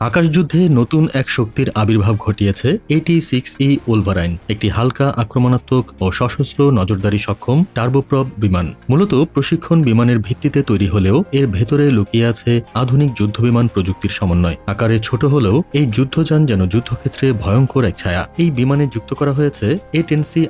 আকাশযুদ্ধে নতুন এক শক্তির আবির্ভাব ঘটিয়েছে এটি সিক্স ই ওলভারাইন, একটি হালকা আক্রমণাত্মক ও সশস্ত্র নজরদারি সক্ষম টার্বোপ্রব বিমান। মূলত প্রশিক্ষণ বিমানের ভিত্তিতে তৈরি হলেও এর ভেতরে লুকিয়ে আছে আধুনিক যুদ্ধবিমান প্রযুক্তির সমন্বয়। আকারে ছোট হলেও এই যুদ্ধযান যেন যুদ্ধক্ষেত্রে ভয়ঙ্কর এক ছায়া। এই বিমানে যুক্ত করা হয়েছে এ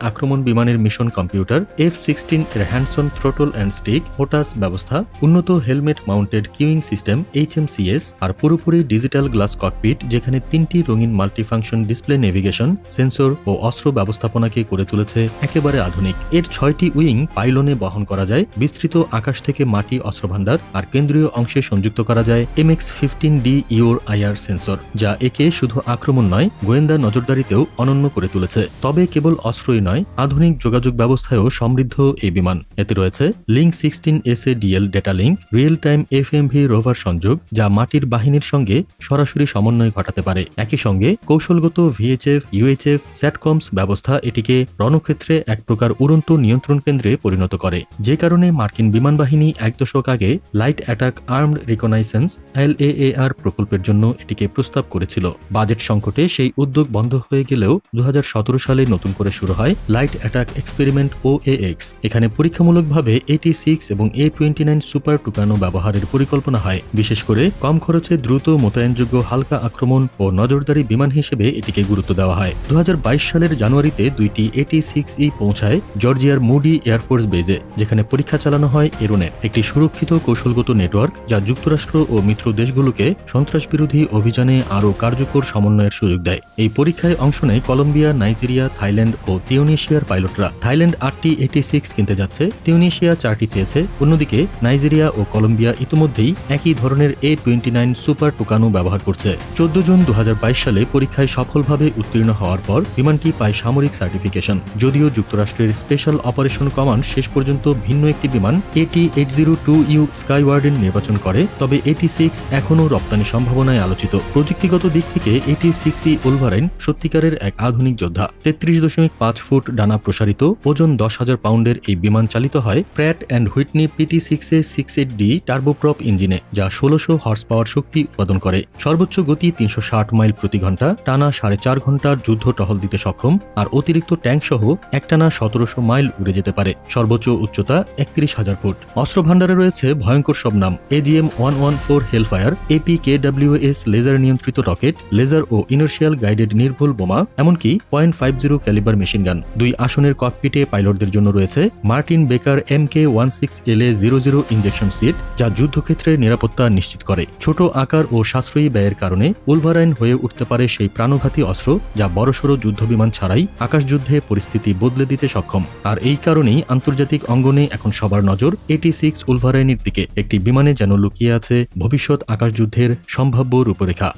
আক্রমণ বিমানের মিশন কম্পিউটার এফ সিক্সটিন এর hands on throttle and stick HOTAS ব্যবস্থা, উন্নত helmet mounted cueing system HMCS আর পুরোপুরি ডিজিটাল গ্লাস ককপিট যেখানে তিনটি রঙিন মাল্টিফাংশন ডিসপ্লে নেভিগেশন সেন্সর ও অস্ত্র ব্যবস্থাপনাকে করে তুলেছে একেবারে আধুনিক। এর ছয়টি উইং পাইলনে বহন করা যায়, বিস্তৃত আকাশ থেকে মাটি অস্ত্রভাণ্ডার আর কেন্দ্রীয় অংশে সংযুক্ত করা যায় MX fifteen D EO IR sensor যা একে শুধু আক্রমণ নয়, গোয়েন্দা নজরদারিতেও অনন্য করে তুলেছে। তবে কেবল অস্ত্রই নয়, আধুনিক যোগাযোগ ব্যবস্থায়ও সমৃদ্ধ এই বিমান। এতে রয়েছে link sixteen S A DL data link real time F rover সংযোগ, যা মাটির বাহিনীর সঙ্গে সরাসরি সমন্বয় ঘটাতে পারে। একই সঙ্গে কৌশলগত ভিএইচএফ, ইউএইচএফ, স্যাটকমস ব্যবস্থা এটিকে রণক্ষেত্রে এক প্রকার উড়ন্ত নিয়ন্ত্রণ কেন্দ্রে পরিণত করে। যে কারণে মার্কিন বিমান বাহিনী এক দশক আগে light attack armed reconnaissance, L LAAR প্রকল্পের জন্য এটিকে প্রস্তাব করেছিল। বাজেট সংকটে সেই উদ্যোগ বন্ধ হয়ে গেলেও দু হাজার সতেরো সালে নতুন করে শুরু হয় light attack experiment O X. এখানে পরীক্ষামূলকভাবে এটি সিক্স এবং A twenty nine Super Tucano ব্যবহারের পরিকল্পনা হয়। বিশেষ করে কম খরচে দ্রুত মোতায়েনযোগ্য হালকা আক্রমণ ও নজরদারি বিমান হিসেবে এটিকে গুরুত্ব দেওয়া হয়। দু হাজার বাইশ সালের জানুয়ারিতে দুইটি এটি সিক্স ই পৌঁছায় জর্জিয়ার মুডি এয়ারফোর্স বেজে, যেখানে পরীক্ষা চালানো হয় এরোনেট একটি সুরক্ষিত কৌশলগত নেটওয়ার্ক যা যুক্তরাষ্ট্র ও মিত্র দেশগুলোকে সন্ত্রাস বিরোধী অভিযানে আরও কার্যকর সমন্বয়ের সুযোগ দেয়। এই পরীক্ষায় অংশ নেয় কলম্বিয়া, নাইজেরিয়া, থাইল্যান্ড ও তিউনিশিয়ার পাইলটরা। থাইল্যান্ড আটটি এটি সিক্স কিনতে যাচ্ছে, তিউনিশিয়া চারটি চেয়েছে। অন্যদিকে, নাইজেরিয়া ও কলম্বিয়া ইতিমধ্যেই একই ধরনের A twenty nine Super Tucano ব্যবহার করছে। চোদ্দ জুন দু হাজার বাইশ সালে পরীক্ষায় সফলভাবে উত্তীর্ণ হওয়ার পর বিমানটি পায় সামরিক সার্টিফিকেশন। যদিও যুক্তরাষ্ট্রের স্পেশাল অপারেশন কমান্ড শেষ পর্যন্ত ভিন্ন একটি বিমান AT eight zero two U Skywarden নির্বাচন করে, তবে এটি সিক্স এখনও রপ্তানি সম্ভাবনায় আলোচিত। প্রযুক্তিগত দিক থেকে এটি সিক্স ই ওলভারাইন সত্যিকারের এক আধুনিক যোদ্ধা। তেত্রিশ দশমিক পাঁচ ফুট ডানা প্রসারিত, ওজন দশ হাজার পাউন্ডের এই বিমান চালিত হয় Pratt and Whitney PT six A six eight D turboprop ইঞ্জিনে, যা ষোলোশো হর্স পাওয়ার শক্তি উৎপাদন করে। সর্বোচ্চ গতি তিনশো ষাট মাইল প্রতি ঘণ্টা, টানা সাড়ে চার ঘণ্টার যুদ্ধ টহল দিতে সক্ষম, আর অতিরিক্ত ট্যাঙ্ক সহ একটানা সতেরোশো মাইল উড়ে যেতে পারে। সর্বোচ্চ উচ্চতা একত্রিশ হাজার ফুট। অস্ত্র ভাণ্ডারে রয়েছে ভয়ঙ্কর সব নাম। AGM one one four Hellfire AP K WS laser নিয়ন্ত্রিত রকেট, লেজার ও ইনার্শিয়াল গাইডেড নির্ভুল বোমা, এমনকি point five zero calibre machine gun. দুই আসনের ককপিটে পাইলটদের জন্য রয়েছে Martin Baker M K one six L A zero zero injection seat, যা যুদ্ধক্ষেত্রে নিরাপত্তা নিশ্চিত করে। ছোট আকার ও সাশ্রয়ী ব্যয়ের কারণে উলভারাইন হয়ে উঠতে পারে সেই প্রাণঘাতী অস্ত্র যা বড়সড় যুদ্ধবিমান ছাড়াই আকাশযুদ্ধে পরিস্থিতি বদলে দিতে সক্ষম। আর এই কারণেই আন্তর্জাতিক অঙ্গনে এখন সবার নজর এটি সিক্স উলভারাইনের দিকে, একটি বিমানে যেন লুকিয়ে আছে ভবিষ্যৎ আকাশযুদ্ধের সম্ভাব্য রূপরেখা।